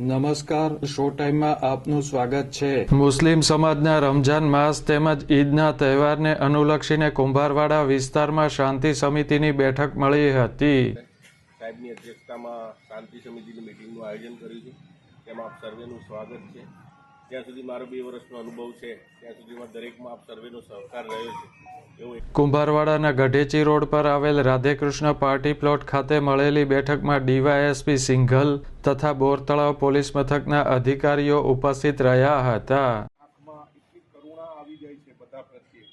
નમસ્કાર શો ટાઈમમાં આપનું સ્વાગત છે. મુસ્લિમ સમાજના રમજાન માસ તેમજ ઈદના તહેવારને અનુલક્ષીને કુંભારવાડા વિસ્તારમાં શાંતિ સમિતિની બેઠક મળી હતી. સાહેબની અધ્યક્ષતામાં શાંતિ સમિતિની મિટિંગનું આયોજન કર્યું છે. તેમાં આપ સર્વેનું સ્વાગત છે. જ્યાં સુધી મારો બે વર્ષનો અનુભવ છે ત્યાં સુધીમાં દરેકમાં આપ સર્વેનો સહકાર રહ્યો છે. એવું કુંભારવાડાના ગઢેચી રોડ પર આવેલ રાધેકૃષ્ણ પાર્ટી પ્લોટ ખાતે મળેલી બેઠકમાં ડીવાયએસપી સિંઘલ તથા બોરતળાવ પોલીસ મથકના અધિકારીઓ ઉપસ્થિત રહ્યા હતા. એટલી કરુણા આવી જાય છે બધા પ્રત્યે.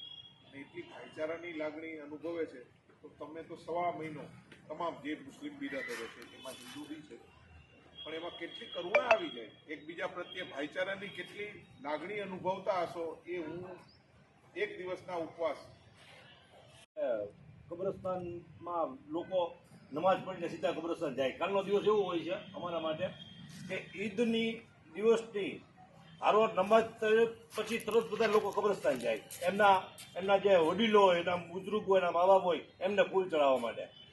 અને એટલી ભાઈચારાની લાગણી અનુભવે છે તો તમે તો સવા મહિનો તમામ જે મુસ્લિમ બિરાદરો છે એમાં હિન્દુ બી છે કેટલી કરુણા આવી જાય, એકબીજા પ્રત્યે ભાઈચારાની કેટલી લાગણી અનુભવતા હશો એ હું એક દિવસના ઉપવાસ. કબ્રસ્તાનમાં લોકો નમાઝ પડીને સીધા કબ્રસ્તાન જાય. કાલનો દિવસ એવો હોય છે અમારા માટે કે ઈદની દિવસની હારવાર નમાઝ ત- પછી તરત બધા લોકો કબ્રસ્તાન જાય. એમના એમના જે વડીલો હોય, એના બુજુર્ગ હોય, એના મા બાપ હોય, એમને ફૂલ ચડાવવા માટે.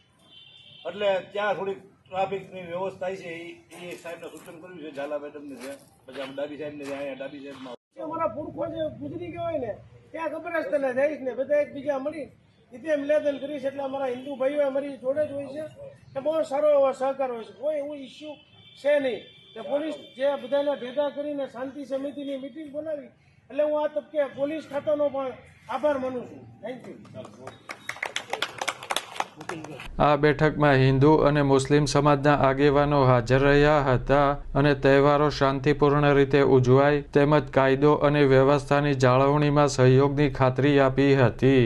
એટલે ત્યાં થોડીક ટ્રાફિકની વ્યવસ્થા છે એ એ સાહેબને સૂચન કર્યું છે ઝાલા મેડમને છે પછી આમ ડાબી સાહેબને છે અહીંયા ડાબી સાહેબમાં અમારા પુરખો જે ગુજરી ગયો હોય ને ત્યાં કબ્રસ્તાને જઈશ ને, બધા એકબીજા મળી. રીતે મિલાદન કરીશ એટલે અમારા હિન્દુ ભાઈઓ અમારી જોડે જ હોય છે. કે બહુ સારો એવો સહકાર હોય છે. કોઈ એવું ઇસ્યુ છે નહીં. કે પોલીસ જે બધાને ભેગા કરીને શાંતિ સમિતિની મિટિંગ બોલાવી એટલે હું આ તબકે પોલીસ ખાતાનો પણ આભાર માનું છું. થેન્ક યુ આ બેઠકમાં હિન્દુ અને મુસ્લિમ સમાજના આગેવાનો હાજર રહ્યા હતા અને તહેવારો શાંતિપૂર્ણ રીતે ઉજવાય તેમજ કાયદો અને વ્યવસ્થાની જાળવણીમાં સહયોગની ખાતરી આપી હતી.